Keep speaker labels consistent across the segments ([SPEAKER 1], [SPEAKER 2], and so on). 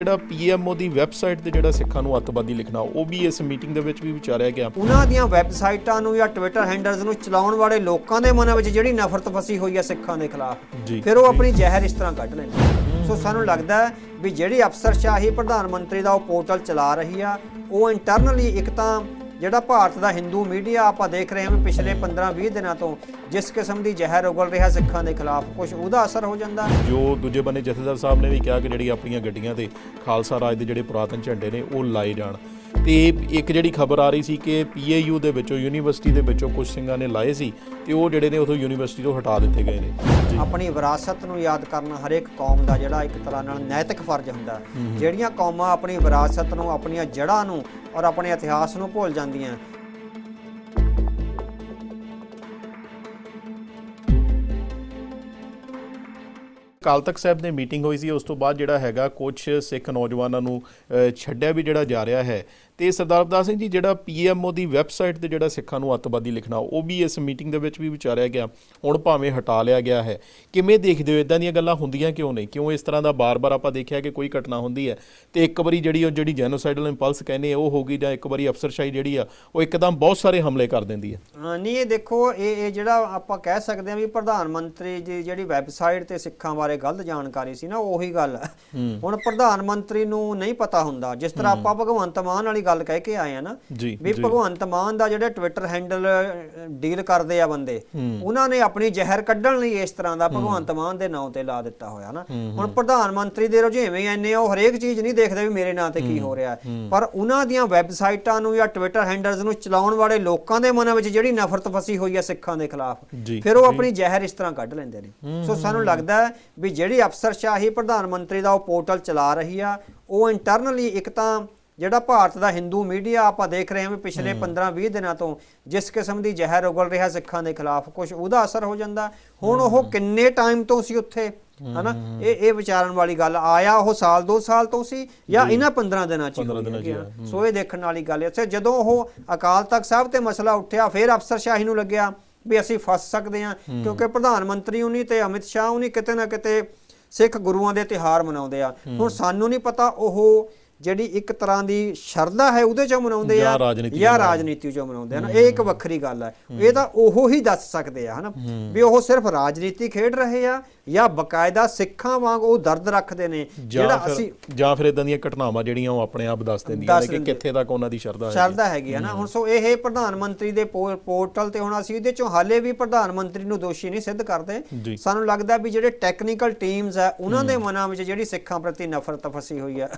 [SPEAKER 1] ਜਿਹੜਾ ਪੀਐਮਓ ਦੀ ਵੈਬਸਾਈਟ ਤੇ ਜਿਹੜਾ ਸਿੱਖਾਂ ਨੂੰ ਅੱਤਵਾਦੀ ਲਿਖਣਾ ਉਹ ਵੀ ਇਸ ਮੀਟਿੰਗ ਦੇ ਵਿੱਚ ਵੀ ਵਿਚਾਰਿਆ ਗਿਆ।
[SPEAKER 2] ਉਹਨਾਂ ਦੀਆਂ ਵੈਬਸਾਈਟਾਂ ਨੂੰ ਜਾਂ ਟਵਿੱਟਰ ਹੈਂਡਲਸ ਨੂੰ ਚਲਾਉਣ ਵਾਲੇ ਲੋਕਾਂ ਦੇ ਮਨਾਂ ਵਿੱਚ ਜਿਹੜੀ ਨਫ਼ਰਤ ਫਸੀ ਹੋਈ ਹੈ ਸਿੱਖਾਂ ਦੇ ਖਿਲਾਫ ਫਿਰ ਉਹ ਆਪਣੀ ਜ਼ਹਿਰ ਇਸ ਤਰ੍ਹਾਂ ਕੱਢ ਲੈਂਦੇ ਸੋ ਸਾਨੂੰ ਲੱਗਦਾ ਹੈ ਵੀ ਜਿਹੜੀ ਅਫਸਰਸ਼ਾਹੀ ਪ੍ਰਧਾਨ ਮੰਤਰੀ ਦਾ ਉਹ ਪੋਰਟਲ ਚਲਾ ਰਹੀ ਆ ਉਹ ਇੰਟਰਨਲੀ ਇੱਕ ਤਾਂ ਜਿਹੜਾ ਭਾਰਤ ਦਾ ਹਿੰਦੂ ਮੀਡੀਆ ਆਪਾਂ ਦੇਖ ਰਹੇ ਹਾਂ ਵੀ ਪਿਛਲੇ 15-20 ਦਿਨਾਂ ਤੋਂ ਜਿਸ ਕਿਸਮ ਦੀ ਜ਼ਹਿਰ ਉਗਲ ਰਿਹਾ ਸਿੱਖਾਂ ਦੇ ਖਿਲਾਫ ਕੁਝ ਉਹਦਾ ਅਸਰ ਹੋ ਜਾਂਦਾ?
[SPEAKER 1] ਜੋ ਦੂਜੇ ਬੰਨੇ ਜਥੇਦਾਰ ਸਾਹਿਬ ਨੇ ਵੀ ਕਿਹਾ ਕਿ ਜਿਹੜੀ ਆਪਣੀਆਂ ਗੱਡੀਆਂ ਤੇ ਖਾਲਸਾ ਰਾਜ ਦੇ ਜਿਹੜੇ ਪੁਰਾਤਨ ਝੰਡੇ ਨੇ ਉਹ ਲਾਏ ਜਾਣ। ਤੇ ਇੱਕ ਜਿਹੜੀ ਖਬਰ ਆ ਰਹੀ ਸੀ ਕਿ ਪੀਏਯੂ ਦੇ ਵਿੱਚੋਂ ਯੂਨੀਵਰਸਿਟੀ ਦੇ ਵਿੱਚੋਂ ਕੁਝ ਸਿੰਘਾਂ ਨੇ ਲਾਏ ਸੀ ਤੇ ਉਹ ਜਿਹੜੇ ਨੇ ਉਥੋਂ ਯੂਨੀਵਰਸਿਟੀ ਤੋਂ ਹਟਾ ਦਿੱਤੇ ਗਏ ਨੇ।
[SPEAKER 2] ਆਪਣੀ ਵਿਰਾਸਤ ਨੂੰ ਯਾਦ ਕਰਨਾ ਹਰੇਕ ਕੌਮ ਦਾ ਜਿਹੜਾ ਇੱਕ ਤਰ੍ਹਾਂ ਨਾਲ ਨੈਤਿਕ ਫਰਜ਼ ਹੁੰਦਾ। ਜਿਹੜੀਆਂ ਕੌਮਾਂ ਆਪਣੀ ਵਿਰਾਸਤ ਨੂੰ ਆਪਣੀਆਂ ਜੜ੍ਹਾਂ ਨੂੰ ਔਰ ਆਪਣੇ ਇਤਿਹਾਸ ਨੂੰ ਭੁੱਲ ਜਾਂਦੀਆਂ
[SPEAKER 1] ਅਕਾਲ ਤਖਤ ਸਾਹਿਬ ਦੀ ਮੀਟਿੰਗ ਹੋਈ ਸੀ ਉਸ ਤੋਂ ਬਾਅਦ ਜਿਹੜਾ ਹੈਗਾ ਕੁਝ ਸਿੱਖ ਨੌਜਵਾਨਾਂ ਨੂੰ ਛੱਡਿਆ ਵੀ ਜਿਹੜਾ ਜਾ ਰਿਹਾ ਹੈ। ਤੇ ਸਰਦਾਰ ਅਵਤਾਰ ਸਿੰਘ ਜੀ ਜਿਹੜਾ ਪੀਐਮਓ ਦੀ ਵੈਬਸਾਈਟ ਤੇ ਜਿਹੜਾ ਸਿੱਖਾਂ ਨੂੰ ਅੱਤਵਾਦੀ ਲਿਖਣਾ ਉਹ ਵੀ ਇਸ ਮੀਟਿੰਗ ਦੇ ਵਿੱਚ ਵੀ ਵਿਚਾਰਿਆ ਗਿਆ। ਹੁਣ ਭਾਵੇਂ ਹਟਾ ਲਿਆ ਗਿਆ ਹੈ। ਕਿਵੇਂ ਦੇਖਦੇ ਹੋ? ਇਦਾਂ ਦੀਆਂ ਗੱਲਾਂ ਹੁੰਦੀਆਂ ਕਿਉਂ ਨਹੀਂ? ਕਿਉਂ ਇਸ ਤਰ੍ਹਾਂ ਦਾ ਬਾਰ-ਬਾਰ ਆਪਾਂ ਦੇਖਿਆ ਕਿ ਕੋਈ ਘਟਨਾ ਹੁੰਦੀ ਹੈ ਤੇ ਇੱਕ ਵਾਰੀ ਜਿਹੜੀ ਉਹ ਜਿਹੜੀ ਜੈਨੋਸਾਈਡਲ ਇੰਪਲਸ ਕਹਿੰਦੇ ਆ ਉਹ ਹੋਗੀ ਜਾਂ ਇੱਕ ਵਾਰੀ ਅਫਸਰਸ਼ਾਹੀ ਜਿਹੜੀ ਆ ਉਹ ਇੱਕਦਮ ਬਹੁਤ ਸਾਰੇ ਹਮਲੇ ਕਰ ਦਿੰਦੀ ਹੈ।
[SPEAKER 2] ਨਹੀਂ ਇਹ ਦੇਖੋ ਇਹ ਇਹ ਜਿਹੜਾ ਆਪਾਂ ਕਹਿ ਸਕਦੇ ਹਾਂ ਵੀ ਪ੍ਰਧਾਨ ਮੰਤਰੀ ਦੀ ਜਿਹੜੀ ਵੈਬਸਾਈਟ ਤੇ ਸਿੱਖਾਂ ਬਾਰੇ ਗਲਤ ਜਾਣਕਾਰੀ ਸੀ ਨਾ ਉਹੀ ਗੱਲ ਹੈ। ਹੁਣ ਪ੍ਰਧਾਨ ਮੰਤਰੀ ਨੂੰ ਨਹੀਂ ਪਤਾ ਹੁੰਦਾ। ਜਿਸ ਤਰ੍ਹਾਂ ਆਪਾਂ ਭਗਵੰਤ ਮਾਨ ਵਾਲੀ ਗੱਲ ਕਹਿ ਕੇ ਆਏ ਆ ਨਾ ਵੀ ਭਗਵੰਤ ਮਾਨ ਦਾ ਜਿਹੜਾ ਟਵਿੱਟਰ ਹੈਂਡਲ ਡੀਲ ਕਰਦੇ ਆ ਬੰਦੇ ਉਹਨਾਂ ਨੇ ਆਪਣੀ ਜ਼ਹਿਰ ਕੱਢਣ ਲਈ ਇਸ ਤਰ੍ਹਾਂ ਦਾ ਭਗਵੰਤ ਮਾਨ ਦੇ ਨਾਂ ਤੇ ਲਾ ਦਿੱਤਾ ਹੋਇਆ ਨਾ। ਹੁਣ ਪ੍ਰਧਾਨ ਮੰਤਰੀ ਦੇ ਰੁਝੇਵੇਂ ਆ, ਉਹ ਹਰੇਕ ਚੀਜ਼ ਨਹੀਂ ਦੇਖਦੇ ਵੀ ਮੇਰੇ ਨਾਂ ਤੇ ਕੀ ਹੋ ਰਿਹਾ। ਪਰ ਉਹਨਾਂ ਦੀਆਂ ਵੈਬਸਾਈਟਾਂ ਨੂੰ ਜਾਂ ਟਵਿੱਟਰ ਹੈਂਡਲਸ ਨੂੰ ਚਲਾਉਣ ਵਾਲੇ ਲੋਕਾਂ ਦੇ ਮਨਾਂ ਵਿੱਚ ਜਿਹੜੀ ਨਫ਼ਰਤ ਫਸੀ ਹੋਈ ਹੈ ਸਿੱਖਾਂ ਦੇ ਖਿਲਾਫ ਫਿਰ ਉਹ ਆਪਣੀ ਜ਼ਹਿਰ ਇਸ ਤਰ੍ਹਾਂ ਕੱਢ ਲੈਂਦੇ ਨੇ। ਸੋ ਸਾਨੂੰ ਲੱਗਦਾ ਹੈ ਵੀ ਜਿਹੜੀ ਅਫਸਰਸ਼ਾਹੀ ਪ੍ਰਧਾਨ ਮੰਤਰੀ ਦਾ ਉਹ ਪੋਰਟਲ ਚਲਾ ਰਹੀ ਆ ਉਹ ਇੰਟਰਨਲੀ ਇੱਕ ਤਾਂ ਜਿਹੜਾ ਭਾਰਤ ਦਾ ਹਿੰਦੂ ਮੀਡੀਆ ਆਪਾਂ ਦੇਖ ਰਹੇ ਹਾਂ ਵੀ ਪਿਛਲੇ 15-20 ਦਿਨਾਂ ਤੋਂ ਜਿਸ ਕਿਸਮ ਦੀ ਜ਼ਹਿਰ ਉਗਲ ਰਿਹਾ ਸਿੱਖਾਂ ਦੇ ਖਿਲਾਫ ਕੁਝ ਉਹਦਾ ਅਸਰ ਹੋ ਜਾਂਦਾ। ਹੁਣ ਉਹ ਕਿੰਨੇ ਟਾਈਮ ਤੋਂ ਸੀ ਉੱਥੇ? ਹਨਾ? ਇਹ ਇਹ ਵਿਚਾਰਨ ਵਾਲੀ ਗੱਲ ਆਇਆ ਉਹ ਸਾਲ 2 ਸਾਲ ਤੋਂ ਸੀ ਜਾਂ ਇਹਨਾਂ 15 ਦਿਨਾਂ ਚ ਹੀ
[SPEAKER 1] 15
[SPEAKER 2] ਹੋ
[SPEAKER 1] ਦਿਨਾਂ 'ਚ
[SPEAKER 2] ਗਿਆ ਸੋ ਇਹ ਦੇਖਣ ਵਾਲੀ ਗੱਲ ਹੈ। ਜਦੋਂ ਉਹ ਅਕਾਲ ਤਖਤ ਸਾਹਿਬ ਤੇ ਮਸਲਾ ਉੱਠਿਆ ਫਿਰ ਅਫਸਰਸ਼ਾਹੀ ਨੂੰ ਲੱਗਿਆ ਵੀ ਅਸੀਂ ਫਸ ਸਕਦੇ ਹਾਂ ਕਿਉਂਕਿ ਪ੍ਰਧਾਨ ਮੰਤਰੀ ਉਨੀ ਤੇ ਅਮਿਤ ਸ਼ਾਹ ਉਨੀ ਕਿਤੇ ਨਾ ਕਿਤੇ ਸਿੱਖ ਗੁਰੂਆਂ ਦੇ ਤਿਹਾਰ ਮਨਾਉਂਦੇ ਆ। ਹੁਣ ਸਾਨੂੰ ਨਹੀਂ ਪਤਾ ਉਹ ਜਿਹੜੀ ਇੱਕ ਤਰ੍ਹਾਂ ਦੀ ਸ਼ਰਧਾ ਹੈ ਉਹਦੇ ਚੋਂ ਮਨਾਉਂਦੇ ਆ
[SPEAKER 1] ਜਾਂ ਰਾਜਨੀਤੀ
[SPEAKER 2] ਚੋਂ ਮਨਾਉਂਦੇ ਆ। ਨਾ। ਇਹ ਇੱਕ ਵੱਖਰੀ ਗੱਲ ਹੈ। ਇਹ ਤਾਂ ਉਹ ਹੀ ਦੱਸ ਸਕਦੇ ਆ ਹਨਾ? ਵੀ ਉਹ ਸਿਰਫ ਰਾਜਨੀਤੀ ਖੇਡ ਰਹੇ ਆ ਜਾਂ ਬਕਾਇਦਾ ਸਿੱਖਾਂ ਵਾਂਗ ਉਹ ਦਰਦ ਰੱਖਦੇ ਨੇ। ਜਿਹੜਾ ਅਸੀਂ
[SPEAKER 1] ਜਾਂ ਫਿਰ ਇਦਾਂ ਦੀਆਂ ਘਟਨਾਵਾਂ ਜਿਹੜੀਆਂ ਉਹ ਆਪਣੇ ਆਪ ਦੱਸ ਦਿੰਦੀਆਂ ਨੇ ਕਿ। ਕਿੱਥੇ ਤੱਕ ਉਹਨਾਂ ਦੀ ਸ਼ਰਧਾ ਹੈ।
[SPEAKER 2] ਸ਼ਰਧਾ ਹੈਗੀ ਹੈ ਨਾ। ਹੁਣ ਸੋ ਇਹ ਪ੍ਰਧਾਨ ਮੰਤਰੀ ਦੇ ਪੋਰਟਲ ਤੇ ਹੁਣ ਅਸੀਂ ਇਹਦੇ ਚੋਂ ਹਾਲੇ ਵੀ ਪ੍ਰਧਾਨ ਮੰਤਰੀ ਨੂੰ ਦੋਸ਼ੀ ਨਹੀਂ ਸਿੱਧ ਕਰਦੇ। ਸਾਨੂੰ ਲੱਗਦਾ ਵੀ ਜਿਹੜੇ ਟੈਕਨੀਕਲ ਟੀਮਸ ਹੈ ਉਹਨਾਂ ਦੇ ਮਨਾਂ ਵਿੱਚ ਜਿਹੜੀ ਸਿੱਖਾਂ ਪ੍ਰਤੀ ਨਫ਼ਰਤ ਫਸੀ ਹੋਈ ਹੈ।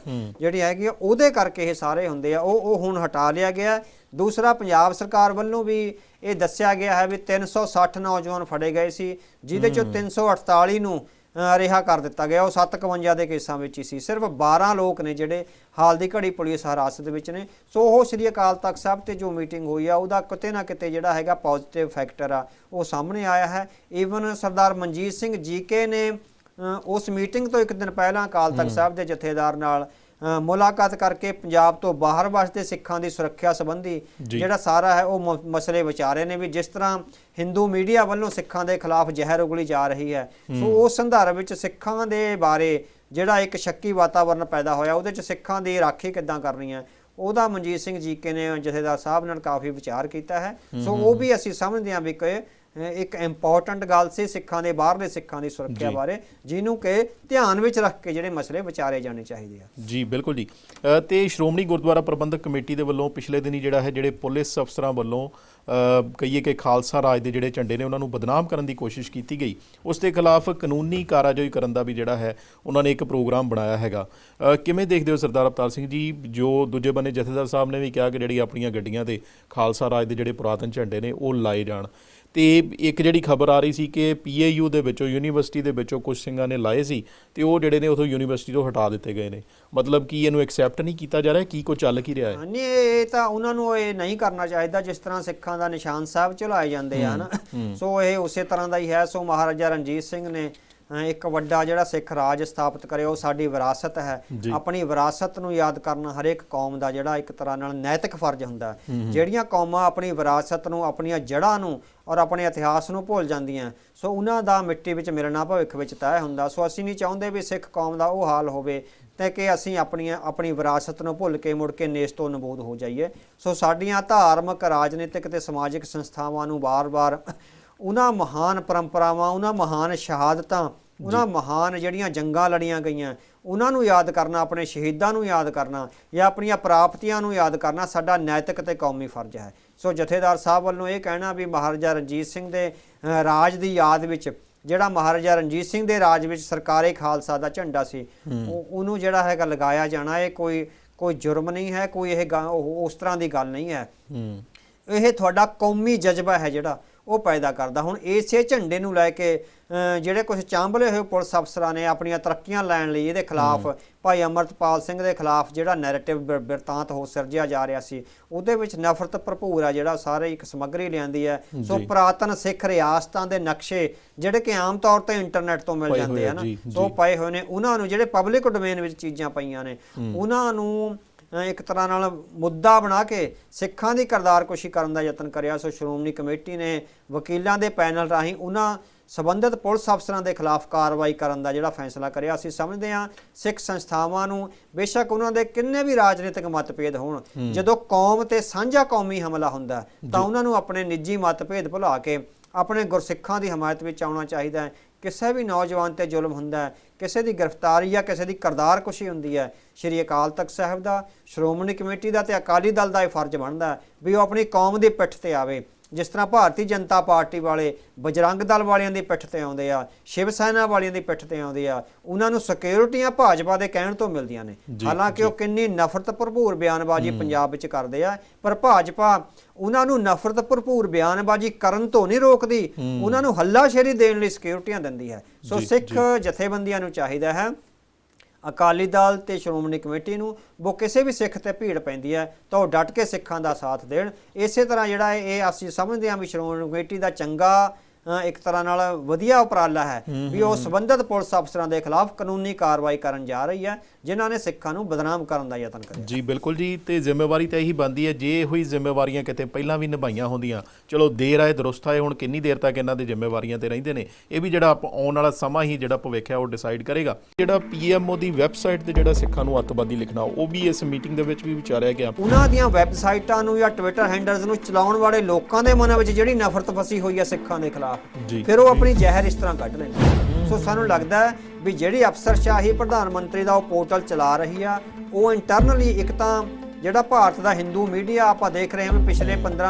[SPEAKER 2] ਜਿਹੜੀ ਹੈਗੀ ਆ, ਉਹਦੇ ਕਰਕੇ ਇਹ ਸਾਰੇ ਹੁੰਦੇ ਆ ਉਹ ਉਹ ਹੁਣ ਹਟਾ ਲਿਆ ਗਿਆ। ਦੂਸਰਾ ਪੰਜਾਬ ਸਰਕਾਰ ਵੱਲੋਂ ਵੀ ਇਹ ਦੱਸਿਆ ਗਿਆ ਹੈ ਵੀ 360 ਨੌਜਵਾਨ ਫੜੇ ਗਏ ਸੀ ਜਿਹਦੇ ਚੋਂ 348 ਨੂੰ ਰਿਹਾ ਕਰ ਦਿੱਤਾ ਗਿਆ। ਉਹ 751 ਦੇ ਕੇਸਾਂ ਵਿੱਚ ਹੀ ਸੀ। ਸਿਰਫ 12 ਲੋਕ ਨੇ ਜਿਹੜੇ ਹਾਲ ਦੀ ਘੜੀ ਪੁਲਿਸ ਹਿਰਾਸਤ ਵਿੱਚ ਨੇ। ਸੋ ਉਹ ਸ੍ਰੀ ਅਕਾਲ ਤਖਤ ਸਾਹਿਬ ਤੇ ਜੋ ਮੀਟਿੰਗ ਹੋਈ ਆ ਉਹਦਾ ਕਿਤੇ ਨਾ ਕਿਤੇ ਜਿਹੜਾ ਹੈਗਾ ਪੋਜ਼ਿਟਿਵ ਫੈਕਟਰ ਆ ਉਹ ਸਾਹਮਣੇ ਆਇਆ ਹੈ। ਈਵਨ ਸਰਦਾਰ ਮਨਜੀਤ ਸਿੰਘ ਜੀਕੇ ਨੇ ਉਸ ਮੀਟਿੰਗ ਤੋਂ ਇੱਕ ਦਿਨ ਪਹਿਲਾਂ ਅਕਾਲ ਤਖਤ ਸਾਹਿਬ ਦੇ ਜਥੇਦਾਰ ਨਾਲ ਮੁਲਾਕਾਤ ਕਰਕੇ ਪੰਜਾਬ ਤੋਂ ਬਾਹਰ ਵਸਦੇ ਸਿੱਖਾਂ ਦੀ ਸੁਰੱਖਿਆ ਸੰਬੰਧੀ
[SPEAKER 1] ਜੀ।
[SPEAKER 2] ਜਿਹੜਾ ਸਾਰਾ ਹੈ ਉਹ ਮਸਲੇ ਵਿਚਾਰੇ ਨੇ ਵੀ ਜਿਸ ਤਰ੍ਹਾਂ ਹਿੰਦੂ ਮੀਡੀਆ ਵੱਲੋਂ ਸਿੱਖਾਂ ਦੇ ਖਿਲਾਫ ਜ਼ਹਿਰ ਉਗਲੀ ਜਾ ਰਹੀ ਹੈ ਸੋ ਉਸ ਸੰਦਰਭ ਵਿੱਚ ਸਿੱਖਾਂ ਦੇ ਬਾਰੇ ਜਿਹੜਾ ਇੱਕ ਸ਼ੱਕੀ ਵਾਤਾਵਰਣ ਪੈਦਾ ਹੋਇਆ ਉਹਦੇ ਚ ਸਿੱਖਾਂ ਦੀ ਰਾਖੀ ਕਿੱਦਾਂ ਕਰਨੀ ਹੈ ਉਹਦਾ ਮਨਜੀਤ ਸਿੰਘ ਜੀਕੇ ਨੇ ਜਥੇਦਾਰ ਸਾਹਿਬ ਨਾਲ ਕਾਫੀ ਵਿਚਾਰ ਕੀਤਾ ਹੈ ਸੋ ਉਹ ਵੀ ਅਸੀਂ ਸਮਝਦੇ ਹਾਂ ਵੀ ਕਿ ਇੱਕ ਇੰਪੋਰਟੈਂਟ ਗੱਲ ਸੀ ਸਿੱਖਾਂ ਦੇ ਬਾਹਰਲੇ ਸਿੱਖਾਂ ਦੀ ਸੁਰੱਖਿਆ। ਬਾਰੇ ਜਿਹਨੂੰ ਕਿ ਧਿਆਨ ਵਿੱਚ ਰੱਖ ਕੇ ਜਿਹੜੇ ਮਸਲੇ ਵਿਚਾਰੇ ਜਾਣੇ ਚਾਹੀਦੇ ਆ।
[SPEAKER 1] ਜੀ ਬਿਲਕੁਲ ਜੀ। ਤੇ ਸ਼੍ਰੋਮਣੀ ਗੁਰਦੁਆਰਾ ਪ੍ਰਬੰਧਕ ਕਮੇਟੀ ਦੇ ਵੱਲੋਂ ਪਿਛਲੇ ਦਿਨੀ ਜਿਹੜਾ ਹੈ ਜਿਹੜੇ ਪੁਲਿਸ ਅਫਸਰਾਂ ਵੱਲੋਂ ਕਹੀਏ ਕਿ ਖਾਲਸਾ ਰਾਜ ਦੇ ਜਿਹੜੇ ਝੰਡੇ ਨੇ ਉਹਨਾਂ ਨੂੰ ਬਦਨਾਮ ਕਰਨ ਦੀ ਕੋਸ਼ਿਸ਼ ਕੀਤੀ ਗਈ। ਉਸ ਦੇ ਖਿਲਾਫ ਕਾਨੂੰਨੀ ਕਾਰਵਾਈ ਕਰਨ ਦਾ ਵੀ ਜਿਹੜਾ ਹੈ ਉਹਨਾਂ ਨੇ ਇੱਕ ਪ੍ਰੋਗਰਾਮ ਬਣਾਇਆ ਹੈਗਾ। ਕਿਵੇਂ ਦੇਖਦੇ ਹੋ ਸਰਦਾਰ ਅਵਤਾਰ ਸਿੰਘ ਜੀ ਜੋ ਦੂਜੇ ਬੰਨੇ ਜਥੇਦਾਰ ਸਾਹਿਬ ਨੇ ਵੀ ਕਿਹਾ ਕਿ ਜਿਹੜੀ ਆਪਣੀਆਂ ਗੱਡੀਆਂ ਤੇ ਖਾਲਸਾ ਰਾਜ ਦੇ ਜਿਹੜੇ ਪੁਰਾਤਨ ਝੰਡੇ ਨੇ ਉਹ ਲਾਏ ਜਾਣ। ਤੇ ਇੱਕ ਜਿਹੜੀ ਖਬਰ ਆ ਰਹੀ ਸੀ ਕਿ ਪੀਏਯੂ ਦੇ ਵਿੱਚੋਂ ਯੂਨੀਵਰਸਿਟੀ ਦੇ ਵਿੱਚੋਂ ਕੁਝ ਸਿੰਘਾਂ ਨੇ ਲਾਏ ਸੀ ਤੇ ਉਹ ਜਿਹੜੇ ਨੇ ਉਥੋਂ ਯੂਨੀਵਰਸਿਟੀ ਤੋਂ ਹਟਾ ਦਿੱਤੇ ਗਏ ਨੇ। ਮਤਲਬ ਕਿ ਇਹਨੂੰ ਐਕਸੈਪਟ ਨਹੀਂ ਕੀਤਾ ਜਾ ਰਿਹਾ? ਕੀ ਕੋ ਚੱਲ ਕੀ ਰਿਹਾ ਹੈ?
[SPEAKER 2] ਨਹੀਂ ਇਹ ਤਾਂ ਉਹਨਾਂ ਨੂੰ ਇਹ ਨਹੀਂ ਕਰਨਾ ਚਾਹੀਦਾ ਜਿਸ ਤਰ੍ਹਾਂ ਸਿੱਖਾਂ ਦਾ ਨਿਸ਼ਾਨ ਸਾਹਿਬ ਚਲਾਏ ਜਾਂਦੇ ਆ ਸੋ ਇਹ ਉਸੇ ਤਰ੍ਹਾਂ ਦਾ ਹੀ ਹੈ। ਸੋ ਮਹਾਰਾਜਾ ਰਣਜੀਤ ਸਿੰਘ ਨੇ ਇੱਕ ਵੱਡਾ ਜਿਹੜਾ ਸਿੱਖ ਰਾਜ ਸਥਾਪਿਤ ਕਰਿਆ ਉਹ ਸਾਡੀ ਵਿਰਾਸਤ ਹੈ। ਆਪਣੀ ਵਿਰਾਸਤ ਨੂੰ ਯਾਦ ਕਰਨਾ ਹਰੇਕ ਕੌਮ ਦਾ ਜਿਹੜਾ ਇੱਕ ਤਰ੍ਹਾਂ ਨਾਲ ਨੈਤਿਕ ਫਰਜ਼ ਹੁੰਦਾ। ਜਿਹੜੀਆਂ ਕੌਮਾਂ ਆਪਣੀ ਵਿਰਾਸਤ ਨੂੰ ਆਪਣੀਆਂ ਜੜ੍ਹਾਂ ਨੂੰ ਔਰ ਆਪਣੇ ਇਤਿਹਾਸ ਨੂੰ ਭੁੱਲ ਜਾਂਦੀਆਂ ਸੋ ਉਹਨਾਂ ਦਾ ਮਿੱਟੀ ਵਿੱਚ ਮਿਲਣਾ ਭਵਿੱਖ ਵਿੱਚ ਤੈਅ ਹੁੰਦਾ ਸੋ ਅਸੀਂ ਨਹੀਂ ਚਾਹੁੰਦੇ ਵੀ ਸਿੱਖ ਕੌਮ ਦਾ ਉਹ ਹਾਲ ਹੋਵੇ ਤੇ ਕਿ ਅਸੀਂ ਆਪਣੀਆਂ ਆਪਣੀ ਵਿਰਾਸਤ ਨੂੰ ਭੁੱਲ ਕੇ ਮੁੜ ਕੇ ਨੇਸ ਤੋਂ ਨਬੂਦ ਹੋ ਜਾਈਏ ਸੋ ਸਾਡੀਆਂ ਧਾਰਮਿਕ ਰਾਜਨੀਤਿਕ ਤੇ ਸਮਾਜਿਕ ਸੰਸਥਾਵਾਂ ਨੂੰ ਵਾਰ-ਵਾਰ ਉਹਨਾਂ ਮਹਾਨ ਪਰੰਪਰਾਵਾਂ ਉਹਨਾਂ ਮਹਾਨ ਸ਼ਹਾਦਤਾਂ ਉਹਨਾਂ ਮਹਾਨ ਜਿਹੜੀਆਂ ਜੰਗਾਂ ਲੜੀਆਂ ਗਈਆਂ ਉਹਨਾਂ ਨੂੰ ਯਾਦ ਕਰਨਾ ਆਪਣੇ ਸ਼ਹੀਦਾਂ ਨੂੰ ਯਾਦ ਕਰਨਾ ਜਾਂ ਆਪਣੀਆਂ ਪ੍ਰਾਪਤੀਆਂ ਨੂੰ ਯਾਦ ਕਰਨਾ ਸਾਡਾ ਨੈਤਿਕ ਤੇ ਕੌਮੀ ਫਰਜ਼ ਹੈ। ਸੋ ਜਥੇਦਾਰ ਸਾਹਿਬ ਵੱਲੋਂ ਇਹ ਕਹਿਣਾ ਵੀ ਮਹਾਰਾਜਾ ਰਣਜੀਤ ਸਿੰਘ ਦੇ ਰਾਜ ਦੀ ਯਾਦ ਵਿੱਚ ਜਿਹੜਾ ਮਹਾਰਾਜਾ ਰਣਜੀਤ ਸਿੰਘ ਦੇ ਰਾਜ ਵਿੱਚ ਸਰਕਾਰੇ ਖਾਲਸਾ ਦਾ ਝੰਡਾ ਸੀ ਉਹ- ਉਹਨੂੰ ਜਿਹੜਾ ਹੈਗਾ ਲਗਾਇਆ ਜਾਣਾ ਇਹ ਕੋਈ ਕੋਈ ਜੁਰਮ ਨਹੀਂ ਹੈ ਕੋਈ ਇਹ ਉਸ ਤਰ੍ਹਾਂ ਦੀ ਗੱਲ ਨਹੀਂ ਹੂੰ। ਇਹ ਤੁਹਾਡਾ ਕੌਮੀ ਜਜ਼ਬਾ ਹੈ ਜਿਹੜਾ। ਉਹ ਪੈਦਾ ਕਰਦਾ ਹੁਣ ਇਸੇ ਝੰਡੇ ਨੂੰ ਲੈ ਕੇ ਜਿਹੜੇ ਕੁਝ ਚਾਂਬਲੇ ਹੋਏ ਪੁਲਿਸ ਅਫਸਰਾਂ ਨੇ ਆਪਣੀਆਂ ਤਰੱਕੀਆਂ ਲੈਣ ਲਈ ਇਹਦੇ ਖਿਲਾਫ ਭਾਈ ਅਮਰਤਪਾਲ ਸਿੰਘ ਦੇ ਖਿਲਾਫ ਜਿਹੜਾ ਨੈਰੇਟਿਵ ਬਿਰਤਾਂਤ ਹੋ ਸਿਰਜਿਆ ਜਾ ਰਿਹਾ ਸੀ ਉਹਦੇ ਵਿੱਚ ਨਫ਼ਰਤ ਭਰਪੂਰ ਆ ਜਿਹੜਾ ਸਾਰੇ ਇੱਕ ਸਮੱਗਰੀ ਲਿਆਂਦੀ ਹੈ ਸੋ। ਪੁਰਾਤਨ ਸਿੱਖ ਰਿਆਸਤਾਂ ਦੇ ਨਕਸ਼ੇ ਜਿਹੜੇ ਕਿ ਆਮ ਤੌਰ ਤੇ ਇੰਟਰਨੈਟ ਤੋਂ ਮਿਲ ਜਾਂਦੇ
[SPEAKER 1] ਹੋਏ
[SPEAKER 2] ਆ
[SPEAKER 1] ਆ,
[SPEAKER 2] ਨਾ
[SPEAKER 1] ਜੀ,
[SPEAKER 2] ਸੋ। ਪਏ ਹੋਏ ਨੇ ਉਹਨਾਂ ਨੂੰ ਜਿਹੜੇ ਪਬਲਿਕ ਡੋਮੇਨ ਵਿੱਚ ਚੀਜ਼ਾਂ ਪਈਆਂ ਨੇ ਉਹਨਾਂ ਨੂੰ ਇੱਕ ਤਰ੍ਹਾਂ ਨਾਲ ਮੁੱਦਾ ਬਣਾ ਕੇ ਸਿੱਖਾਂ ਦੀ ਕਰਦਾਰਕੁਸ਼ੀ ਕਰਨ ਦਾ ਯਤਨ ਕਰਿਆ। ਸੋ ਸ਼੍ਰੋਮਣੀ ਕਮੇਟੀ ਨੇ ਵਕੀਲਾਂ ਦੇ ਪੈਨਲ ਰਾਹੀਂ ਉਹਨਾਂ ਸਬੰਧਤ ਪੁਲਿਸ ਅਫਸਰਾਂ ਦੇ ਖਿਲਾਫ ਕਾਰਵਾਈ ਕਰਨ ਦਾ ਜਿਹੜਾ ਫੈਸਲਾ ਕਰਿਆ। ਅਸੀਂ ਸਮਝਦੇ ਹਾਂ ਸਿੱਖ ਸੰਸਥਾਵਾਂ ਨੂੰ ਬੇਸ਼ੱਕ ਉਹਨਾਂ ਦੇ ਕਿੰਨੇ ਵੀ ਰਾਜਨੀਤਿਕ ਮਤਭੇਦ ਹੋਣ ਜਦੋਂ ਕੌਮ ਤੇ ਸਾਂਝਾ ਕੌਮੀ ਹਮਲਾ ਹੁੰਦਾ ਤਾਂ ਉਹਨਾਂ ਨੂੰ ਆਪਣੇ ਨਿੱਜੀ ਮਤਭੇਦ ਭੁਲਾ ਕੇ ਆਪਣੇ ਗੁਰਸਿੱਖਾਂ ਦੀ ਹਮਾਇਤ ਵਿੱਚ ਆਉਣਾ ਚਾਹੀਦਾ ਹੈ। ਕਿਸੇ ਵੀ ਨੌਜਵਾਨ ਤੇ ਜ਼ੁਲਮ ਹੁੰਦਾ ਹੈ। ਕਿਸੇ ਦੀ ਗ੍ਰਿਫਤਾਰੀ ਜਾਂ ਕਿਸੇ ਦੀ ਕਰਦਾਰ ਕੁਸ਼ੀ ਹੁੰਦੀ ਹੈ। ਸ਼੍ਰੀ ਅਕਾਲ ਤਖਤ ਸਾਹਿਬ ਦਾ, ਸ਼੍ਰੋਮਣੀ ਕਮੇਟੀ ਦਾ ਤੇ ਅਕਾਲੀ ਦਲ ਦਾ ਇਹ ਫਰਜ਼ ਬਣਦਾ ਵੀ ਉਹ ਆਪਣੀ ਕੌਮ ਦੀ ਪਿੱਠ ਤੇ ਆਵੇ। ਜਿਸ ਤਰ੍ਹਾਂ ਭਾਰਤੀ ਜਨਤਾ ਪਾਰਟੀ ਵਾਲੇ ਬਜਰੰਗ ਦਲ ਵਾਲਿਆਂ ਦੀ ਪਿੱਠ ਤੇ ਆਉਂਦੇ ਆ ਸ਼ਿਵ ਸੈਨਾ ਵਾਲਿਆਂ ਦੀ ਪਿੱਠ ਤੇ ਆਉਂਦੇ ਆ ਉਹਨਾਂ ਨੂੰ ਸਿਕਿਉਰਿਟੀਆਂ ਭਾਜਪਾ ਦੇ ਕਹਿਣ ਤੋਂ ਮਿਲਦੀਆਂ ਨੇ। ਹਾਲਾਂਕਿ ਉਹ ਕਿੰਨੀ ਨਫ਼ਰਤ ਭਰਪੂਰ ਬਿਆਨਬਾਜ਼ੀ ਪੰਜਾਬ ਵਿੱਚ ਕਰਦੇ ਆ ਪਰ ਭਾਜਪਾ ਉਹਨਾਂ ਨੂੰ ਨਫ਼ਰਤ ਭਰਪੂਰ ਬਿਆਨਬਾਜ਼ੀ ਕਰਨ ਤੋਂ ਨਹੀਂ ਰੋਕਦੀ ਉਹਨਾਂ ਨੂੰ ਹੱਲਾਸ਼ੇਰੀ ਦੇਣ ਲਈ ਸਿਕਿਉਰਿਟੀਆਂ ਦਿੰਦੀ ਹੈ। ਸੋ ਸਿੱਖ ਜਥੇਬੰਦੀਆਂ ਨੂੰ ਚਾਹੀਦਾ ਹੈ ਅਕਾਲੀ ਦਲ ਤੇ ਸ਼੍ਰੋਮਣੀ ਕਮੇਟੀ ਨੂੰ ਉਹ ਕਿਸੇ ਵੀ ਸਿੱਖ ਤੇ ਭੀੜ ਪੈਂਦੀ ਹੈ, ਤਾਂ ਉਹ ਡਟ ਕੇ ਸਿੱਖਾਂ ਦਾ ਸਾਥ ਦੇਣ। ਇਸੇ ਤਰ੍ਹਾਂ ਜਿਹੜਾ ਇਹ ਅਸੀਂ ਸਮਝਦੇ ਹਾਂ ਵੀ ਸ਼੍ਰੋਮਣੀ ਕਮੇਟੀ ਦਾ ਚੰਗਾ ਇੱਕ ਤਰ੍ਹਾਂ ਨਾਲ ਵਧੀਆ ਉਪਰਾਲਾ ਹੈ ਵੀ ਉਹ ਸੰਬੰਧਿਤ ਪੁਲਿਸ ਅਫਸਰਾਂ ਦੇ ਖਿਲਾਫ ਕਾਨੂੰਨੀ ਕਾਰਵਾਈ ਕਰਨ ਜਾ ਰਹੀ ਹੈ ਜਿਨ੍ਹਾਂ ਨੇ ਸਿੱਖਾਂ ਨੂੰ ਬਦਨਾਮ ਕਰਨ ਦਾ ਯਤਨ ਕਰਿਆ।
[SPEAKER 1] ਜੀ ਬਿਲਕੁਲ ਜੀ ਤੇ ਜ਼ਿੰਮੇਵਾਰੀ ਤਾਂ ਇਹੀ ਬਣਦੀ ਹੈ ਜੇ ਇਹੋ ਹੀ ਜ਼ਿੰਮੇਵਾਰੀਆਂ ਕਿਤੇ ਪਹਿਲਾਂ ਵੀ ਨਿਭਾਈਆਂ ਹੁੰਦੀਆਂ ਚਲੋ ਦੇਰ ਆਏ ਦਰੁਸਤ ਆਏ ਹੁਣ ਕਿੰਨੀ ਦੇਰ ਤੱਕ ਇਹਨਾਂ ਦੇ ਜ਼ਿੰਮੇਵਾਰੀਆਂ ਤੇ ਰਹਿੰਦੇ ਨੇ ਇਹ ਵੀ ਜਿਹੜਾ ਆਪ- ਆਉਣ ਵਾਲਾ ਸਮਾਂ ਹੀ ਜਿਹੜਾ ਭਵਿੱਖ ਹੈ ਉਹ ਡਿਸਾਈਡ ਕਰੇਗਾ। ਜਿਹੜਾ ਪੀਐਮਓ ਦੀ ਵੈਬਸਾਈਟ ਤੇ ਜਿਹੜਾ ਸਿੱਖਾਂ ਨੂੰ ਅੱਤਵਾਦੀ ਲਿਖਣਾ ਉਹ ਵੀ ਇਸ ਮੀਟਿੰਗ ਦੇ ਵਿੱਚ ਵੀ ਵਿਚਾਰਿਆ ਗਿਆ।
[SPEAKER 2] ਉਹਨਾਂ ਦੀਆਂ ਵੈਬਸਾਈਟਾਂ ਨੂੰ ਜਾਂ ਟਵਿੱਟਰ ਹੈਂਡਲਸ ਨੂੰ ਚਲਾਉਣ ਵਾਲੇ ਲੋਕਾਂ ਦੇ ਮਨਾਂ ਵਿੱਚ ਜਿਹੜੀ ਨਫ਼ਰਤ ਫਸੀ ਹੋਈ ਹੈ ਸਿੱਖਾਂ ਦੇ ਖਿਲਾਫ
[SPEAKER 1] ਜੀ,
[SPEAKER 2] ਫਿਰ ਉਹ ਆਪਣੀ ਜ਼ਹਿਰ ਇਸ ਤਰ੍ਹਾਂ ਕੱਢ ਲੈਂਦੇ ਸੋ ਸਾਨੂੰ ਲੱਗਦਾ ਵੀ ਜਿਹੜੀ ਅਫਸਰਸ਼ਾਹੀ ਪ੍ਰਧਾਨ ਮੰਤਰੀ ਦਾ ਉਹ ਪੋਰਟਲ ਚਲਾ ਰਹੀ ਆ ਉਹ ਇੰਟਰਨਲੀ ਇੱਕ ਤਾਂ ਜਿਹੜਾ ਭਾਰਤ ਦਾ ਹਿੰਦੂ ਮੀਡੀਆ ਆਪਾਂ ਦੇਖ ਰਹੇ ਹਾਂ ਵੀ ਪਿਛਲੇ 15